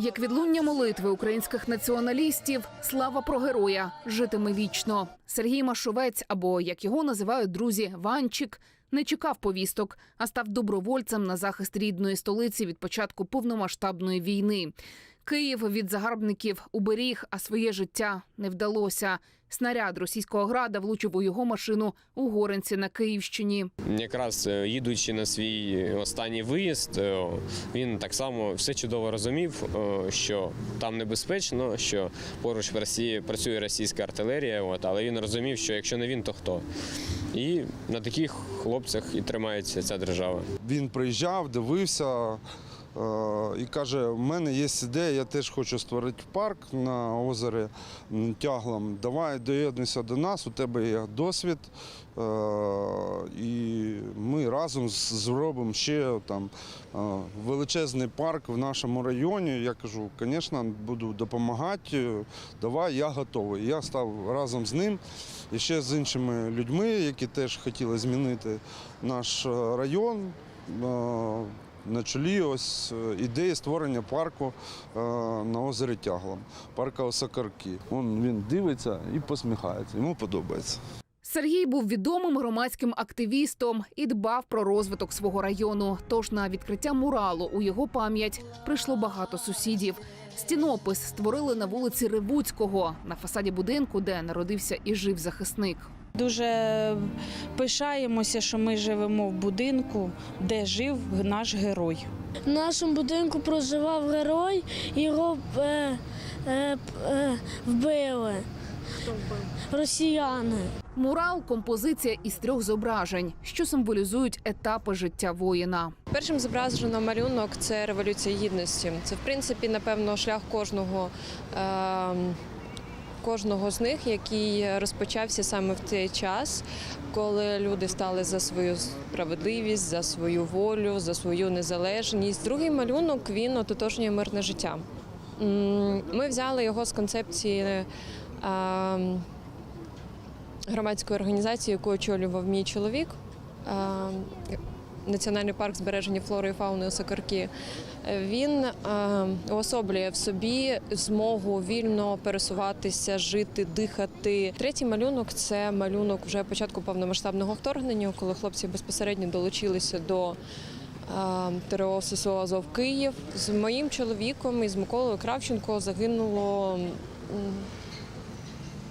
Як відлуння молитви українських націоналістів, слава про героя житиме вічно. Сергій Машовець, або як його називають друзі, Ванчик, не чекав повісток, а став добровольцем на захист рідної столиці від початку повномасштабної війни. Київ від загарбників уберіг, а своє життя не вдалося. Снаряд російського града влучив у його машину у Горенці на Київщині. Якраз е, їдучи на свій останній виїзд, е, він так само все чудово розумів, е, що там небезпечно, що поруч в Росії працює російська артилерія, от, але він розумів, що якщо не він, то хто. І на таких хлопцях і тримається ця держава. Він приїжджав, дивився е, і каже: у мене є ідея, я теж хочу створити парк на озері Тяглом. Давай доєднуйся до нас, у тебе є досвід. е, І ми разом зробимо ще там е, величезний парк в нашому районі. Я кажу, звісно, буду допомагати. Давай, я готовий. Я став разом з ним і ще з іншими людьми, які теж хотіли змінити наш е, район. На чолі ось е, ідеї створення парку е, на озері Тяглом, парка Осакарки. Він дивиться і посміхається. Йому подобається. Сергій був відомим громадським активістом і дбав про розвиток свого району. Тож на відкриття муралу у його пам'ять прийшло багато сусідів. Стінопис створили на вулиці Ревуцького на фасаді будинку, де народився і жив захисник. Дуже пишаємося, що ми живемо в будинку, де жив наш герой. В нашому будинку проживав герой, його е, е, е, вбили. Росіяни. Мурал композиція із трьох зображень, що символізують етапи життя воїна. Першим зображено малюнок це революція гідності. Це, в принципі, напевно, шлях кожного. Е- Кожного з них, який розпочався саме в цей час, коли люди стали за свою справедливість, за свою волю, за свою незалежність. Другий малюнок він ототожнює мирне життя. Ми взяли його з концепції громадської організації, яку очолював мій чоловік. Національний парк збереження флори і фауни Осокорки. Він уособлює в собі змогу вільно пересуватися, жити, дихати. Третій малюнок це малюнок вже початку повномасштабного вторгнення, коли хлопці безпосередньо долучилися до ТРО Азов Київ. З моїм чоловіком і з Миколою Кравченко загинуло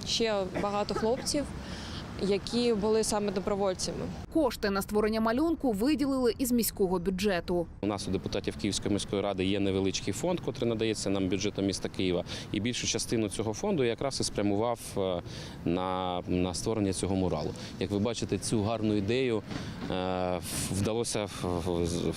ще багато хлопців, які були саме добровольцями. Кошти на створення малюнку виділили із міського бюджету. У нас у депутатів Київської міської ради є невеличкий фонд, який надається нам бюджетом міста Києва. І більшу частину цього фонду я якраз і спрямував е, на, на створення цього муралу. Як ви бачите, цю гарну ідею е, вдалося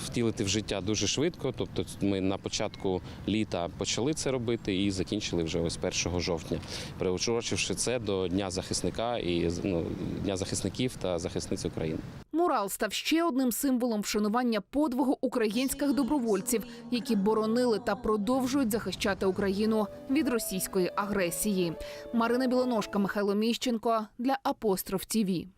втілити в життя дуже швидко. Тобто, ми на початку літа почали це робити і закінчили вже ось 1 жовтня, приурочивши це до Дня захисника і ну, Дня захисників та захисниць України. Мурал став ще одним символом вшанування подвигу українських добровольців, які боронили та продовжують захищати Україну від російської агресії. Марина Білоножка, Михайло Міщенко для Апостроф ТІВІ.